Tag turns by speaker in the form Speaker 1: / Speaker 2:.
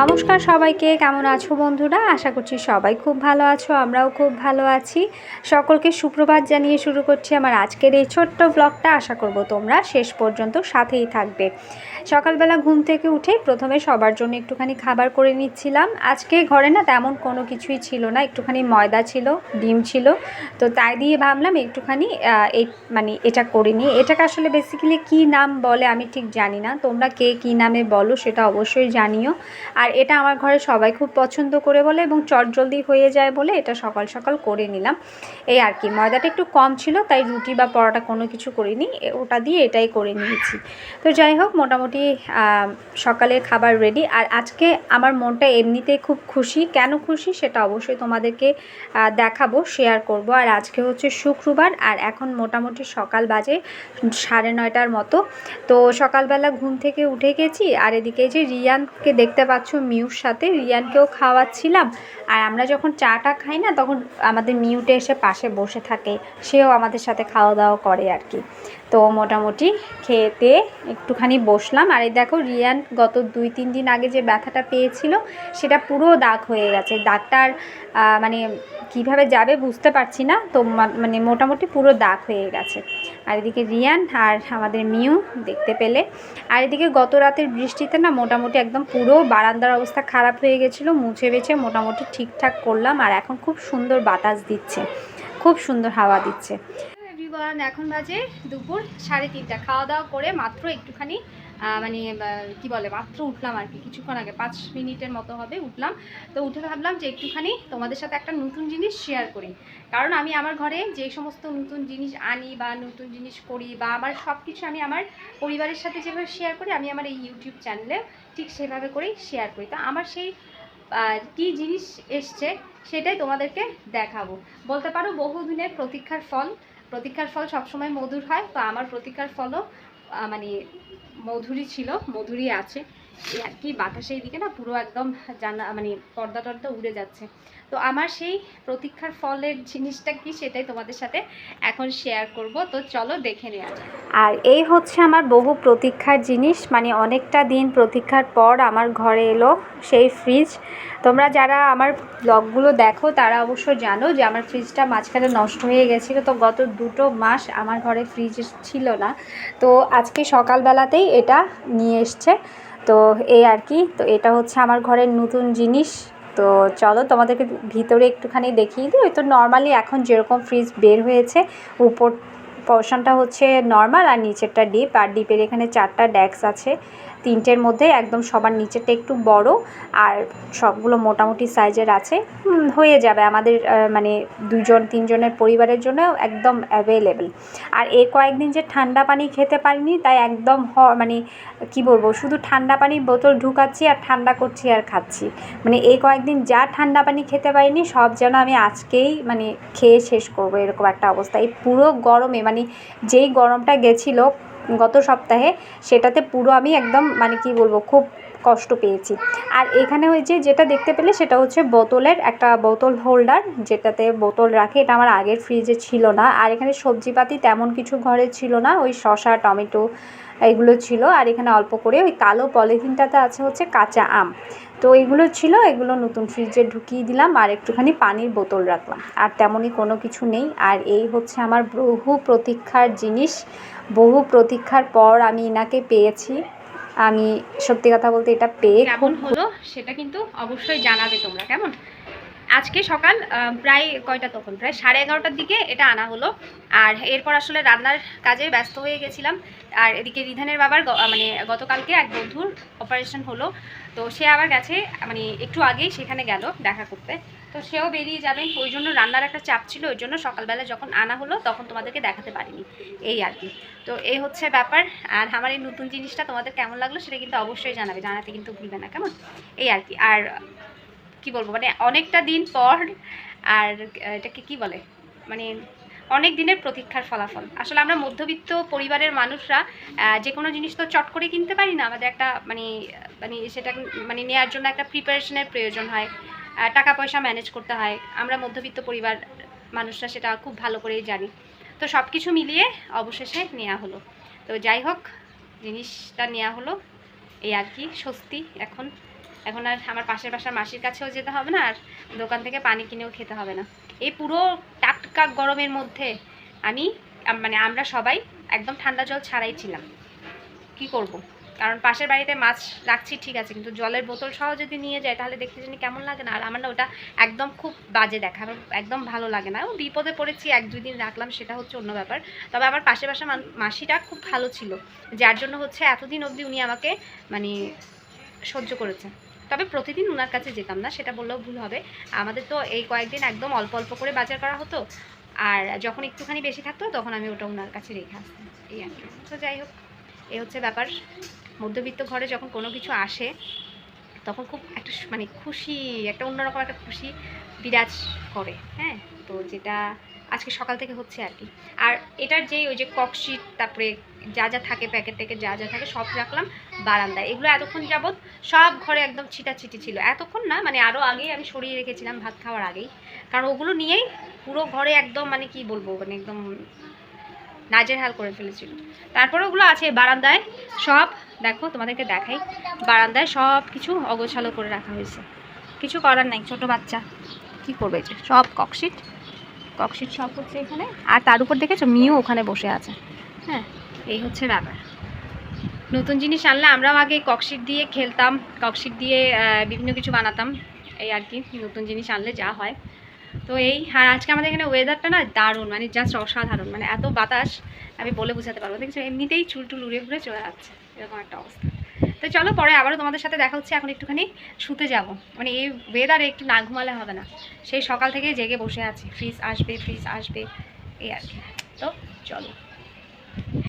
Speaker 1: নমস্কার সবাইকে, কেমন আছো বন্ধুরা? আশা করছি সবাই খুব ভালো আছো, আমরাও খুব ভালো আছি। সকলকে সুপ্রভাত জানিয়ে শুরু করছি আমার আজকের এই ছোট্ট ব্লগটা আশা করব তোমরা শেষ পর্যন্ত সাথেই থাকবে। সকালবেলা ঘুম থেকে উঠে প্রথমে সবার জন্য একটুখানি খাবার করে নিচ্ছিলাম। আজকে ঘরে না তেমন কোনো কিছুই ছিল না, একটুখানি ময়দা ছিল, ডিম ছিল। তো তাই দিয়ে ভাবলাম একটুখানি এই মানে এটা করে নিই। এটাকে আসলে বেসিক্যালি কী নাম বলে আমি ঠিক জানি না। তোমরা কে কী নামে বলো সেটা অবশ্যই জানিও। আর এটা আমার ঘরে সবাই খুব পছন্দ করে বলে এবং চটজলদি হয়ে যায় বলে এটা সকাল সকাল করে নিলাম। এই আর কি, ময়দাটা একটু কম ছিল, তাই রুটি বা পরোটা কোনো কিছু করিনি ওটা দিয়ে এটাই করে নিয়েছি। তো যাই হোক, মোটামুটি সকালের খাবার রেডি আর আজকে আমার মনটা এমনিতেই খুব খুশি। কেন খুশি সেটা অবশ্যই তোমাদেরকে দেখাবো শেয়ার করব। আর আজকে হচ্ছে শুক্রবার, আর এখন মোটামুটি সকাল বাজে সাড়ে নয়টার মতো। তো সকালবেলা ঘুম থেকে উঠে গেছি, আর এদিকে যে রিয়ানকে দেখতে পাচ্ছ মিউর সাথে রিয়ানকেও খাওয়াচ্ছিলাম। আর আমরা যখন চাটা খাই না, তখন আমাদের মিউটে এসে পাশে বসে থাকে। সেও আমাদের সাথে খাওয়া দাওয়া করে আর কি। তো মোটামুটি খেতে একটুখানি বসলাম। আর এই দেখো, রিয়ান গত দুই, তিন দিন আগে যে ব্যথাটা পেয়েছিল, সেটা পুরো দাগ হয়ে গেছে। দাগটার মানে কীভাবে যাবে বুঝতে পারছি না। তো মানে মোটামুটি পুরো দাগ হয়ে গেছে। আর এদিকে রিয়ান আর আমাদের মিউ দেখতে পেলে। আর এদিকে গত রাতের বৃষ্টিতে না মোটামুটি একদম পুরো বারান্দার অবস্থা খারাপ হয়ে গেছিল, মুছে বেছে মোটামুটি ঠিকঠাক করলাম। আর এখন খুব সুন্দর বাতাস দিচ্ছে, খুব সুন্দর হাওয়া দিচ্ছে। এভরিওয়ান এখন বাজে দুপুর সাড়ে তিনটা। খাওয়া দাওয়া করে মাত্র একটুখানি মানে কি বলে, মাত্র উঠলাম আর কি। কিছুক্ষণ আগে, পাঁচ মিনিটের মতো হবে উঠলাম। তো উঠে ভাবলাম যে একটুখানি তোমাদের সাথে একটা নতুন জিনিস শেয়ার করি। কারণ আমি আমার ঘরে যে সমস্ত নতুন জিনিস আনি বা নতুন জিনিস করি বা আমার সব কিছু আমি আমার পরিবারের সাথে যেভাবে শেয়ার করি, আমি আমার এই ইউটিউব চ্যানেলে ঠিক সেভাবে করেই শেয়ার করি। তো আমার সেই কী জিনিস এসছে সেটাই তোমাদেরকে দেখাবো। বলতে পারো বহুদিনের প্রতীক্ষার ফল। প্রতীক্ষার ফল সবসময় মধুর হয়, তো আমার প্রতীক্ষার ফলও মানে মধুরই ছিল, মধুরই আছে। এই আর কি বাতাসের দিকে না পুরো একদম জানা মানে পর্দা টর্দা উড়ে যাচ্ছে। তো আমার সেই প্রতীক্ষার ফলের জিনিসটা কি সেটাই তোমাদের সাথে এখন শেয়ার করব। তো চলো দেখে নেওয়া যাক। আর এই হচ্ছে আমার বহু প্রতীক্ষার জিনিস মানে অনেকটা দিন প্রতীক্ষার পর আমার ঘরে এলো সেই ফ্রিজ তোমরা যারা আমার ব্লগগুলো দেখো, তারা অবশ্য জানো যে আমার ফ্রিজটা মাঝখানে নষ্ট হয়ে গেছিল। তো গত দুটো মাস আমার ঘরে ফ্রিজ ছিল না। তো আজকে সকালবেলাতেই এটা নিয়ে এসছে। তো এই আর কি, তো এটা হচ্ছে আমার ঘরের নতুন জিনিস। তো চলো তোমাদেরকে ভিতরে একটুখানি দেখিয়ে দিই। তো নর্মালি এখন যেরকম ফ্রিজ বের হয়েছে, উপর পোর্শনটা হচ্ছে নর্মাল আর নিচেরটা ডিপ আর ডিপের এখানে চারটা ড্যাক্স আছে। তিনটের মধ্যে একদম সবার নিচেরটা একটু বড় আর সবগুলো মোটামুটি সাইজের আছে। হয়ে যাবে আমাদের মানে দুজন তিনজনের পরিবারের জন্য একদম অ্যাভেলেবেল আর এই কয়েকদিন যে ঠান্ডা পানি খেতে পারিনি, তাই একদম হ মানে কি বলব, শুধু ঠান্ডা পানির বোতল ঢুকাচ্ছি আর ঠান্ডা করছি আর খাচ্ছি। মানে এই কয়েকদিন যা ঠান্ডা পানি খেতে পারিনি, সব যেন আমি আজকেই মানে খেয়ে শেষ করব, এরকম একটা অবস্থা। এই পুরো গরমে মানে যেই গরমটা গেছিল গত সপ্তাহে সেটাতে পুরো আমি একদম মানে কি বলব, খুব কষ্ট পেয়েছি। আর এখানে হয়েছে যেটা দেখতে পেলে সেটা হচ্ছে বোতলের একটা বোতল হোল্ডার, যেটাতে বোতল রাখে। এটা আমার আগের ফ্রিজে ছিল না। আর এখানে সবজিপাতি তেমন কিছু ঘরে ছিল না। ওই শসা, টমেটো, এগুলো ছিল। আর এখানে অল্প করে ওই কালো পলিথিনটাতে আছে হচ্ছে কাঁচা আম। তো এগুলো ছিল এগুলো নতুন ফ্রিজে ঢুকিয়ে দিলাম আর একটুখানি পানির বোতল রাখলাম। আর তেমনই কোনো কিছু নেই। আর এই হচ্ছে আমার বহু প্রতীক্ষার জিনিস। বহু প্রতীক্ষার পর আমি এনাকে পেয়েছি। আমি সত্যি কথা বলতে এটা পেয়ে
Speaker 2: কেমন হলো সেটা কিন্তু অবশ্যই জানাবে তোমরা। কেমন? আজকে সকাল প্রায় কয়টা তখন? প্রায় সাড়ে এগারোটার দিকে এটা আনা হলো। আর এরপর আসলে রান্নার কাজে ব্যস্ত হয়ে গেছিলাম। আর এদিকে রিধানের বাবার মানে গতকালকে এক বন্ধুর অপারেশন হলো। তো সে আবার গেছে মানে একটু আগেই সেখানে গেল দেখা করতে। তো সেও বেরিয়ে যাবেন। ওই জন্য রান্নার একটা চাপ ছিল। ওই জন্য সকালবেলা যখন আনা হলো তখন তোমাদেরকে দেখাতে পারিনি। এই আর কি। তো এই হচ্ছে ব্যাপার। আর আমার এই নতুন জিনিসটা তোমাদের কেমন লাগল সেটা কিন্তু অবশ্যই জানাবে। জানাতে কিন্তু ভুলবে না। কেমন? এই আর কি। আর কি বলব মানে অনেকটা দিন পর আর এটাকে কি বলে মানে অনেক দিনের প্রতীক্ষার ফলাফল। আসলে আমরা মধ্যবিত্ত পরিবারের মানুষরা যে কোনো জিনিস তো চট করে কিনতে পারি না। আমাদের একটা মানে মানে সেটা মানে নেওয়ার জন্য একটা প্রিপারেশনের প্রয়োজন হয়। টাকা পয়সা ম্যানেজ করতে হয়। আমরা মধ্যবিত্ত পরিবার মানুষরা সেটা খুব ভালো করেই জানি। তো সব কিছু মিলিয়ে অবশেষে নেওয়া হলো। তো যাই হোক, জিনিসটা নেওয়া হলো। এই আর কি, স্বস্তি এখন। এখন আর আমার পাশের বাসার মাসির কাছেও যেতে হবে না, আর দোকান থেকে পানি কিনেও খেতে হবে না। এই পুরো টাটকা গরমের মধ্যে আমি মানে আমরা সবাই একদম ঠান্ডা জল ছাড়াই ছিলাম। কি করব? কারণ পাশের বাড়িতে মাছ রাখছি, ঠিক আছে, কিন্তু জলের বোতল সহ যদি নিয়ে যায় তাহলে দেখতে জানি কেমন লাগে না। আর আমার না ওটা একদম খুব বাজে দেখা, আমার একদম ভালো লাগে না। ও বিপদে পড়েছি, এক দুই দিন রাখলাম, সেটা হচ্ছে অন্য ব্যাপার। তবে আমার পাশে পাশে মাসিটা খুব ভালো ছিল, যার জন্য হচ্ছে এতদিন অবধি উনি আমাকে মানে সহ্য করেছে। তবে প্রতিদিন ওনার কাছে যেতাম না, সেটা বললেও ভুল হবে। আমাদের তো এই কয়েকদিন একদম অল্প অল্প করে বাজার করা হতো। আর যখন একটুখানি বেশি থাকতো, তখন আমি ওটা ওনার কাছে রেখে আসতাম। এই আর কি। তো যাই হোক, এই হচ্ছে ব্যাপার। মধ্যবিত্ত ঘরে যখন কোনো কিছু আসে, তখন খুব একটা মানে খুশি, একটা অন্যরকম একটা খুশি বিরাজ করে হ্যাঁ? তো যেটা আজকে সকাল থেকে হচ্ছে আর কি। আর এটার যেই ওই যে ককশিট তারপরে যা যা থাকে প্যাকেট ট্যাকেট যা যা থাকে সব রাখলাম বারান্দায়। এগুলো এতক্ষণ যাবৎ সব ঘরে একদম ছিটাছিটি ছিল। এতক্ষণ না মানে আরও আগেই আমি সরিয়ে রেখেছিলাম ভাত খাওয়ার আগেই। কারণ ওগুলো নিয়েই পুরো ঘরে একদম মানে কি বলব মানে একদম নাজের হাল করে ফেলেছিল। তারপরে ওগুলো আছে বারান্দায়, সব দেখো তোমাদেরকে দেখাই। বারান্দায় সব কিছু অগোছালো করে রাখা হয়েছে। কিছু করার নাই, ছোট বাচ্চা। কি করবে যে? সব ককশিট ককশিট সব হচ্ছে এখানে। আর তার উপর দেখেছ, মিও ওখানে বসে আছে। হ্যাঁ এই হচ্ছে ব্যাপার নতুন জিনিস আনলে আমরাও আগে ককশিট দিয়ে খেলতাম ককশিট দিয়ে বিভিন্ন কিছু বানাতাম। এই আর কি, নতুন জিনিস আনলে যা হয়। তো এই, আর আজকে আমাদের এখানে ওয়েদারটা না দারুণ মানে জাস্ট অসাধারণ মানে এত বাতাস, আমি বলে বোঝাতে পারব দেখছ, এমনিতেই চুল টুল উড়ে ঘুরে চলে যাচ্ছে, এরকম একটা অবস্থা। তো চলো পরে আবারও তোমাদের সাথে দেখা হচ্ছে, এখন একটুখানি শুতে যাব। মানে এই ওয়েদারে একটু না ঘুমালে হবে না। সেই সকাল থেকে জেগে বসে আছি। ফ্রিজ আসবে ফ্রিজ আসবে, এই আর কি। তো চলো।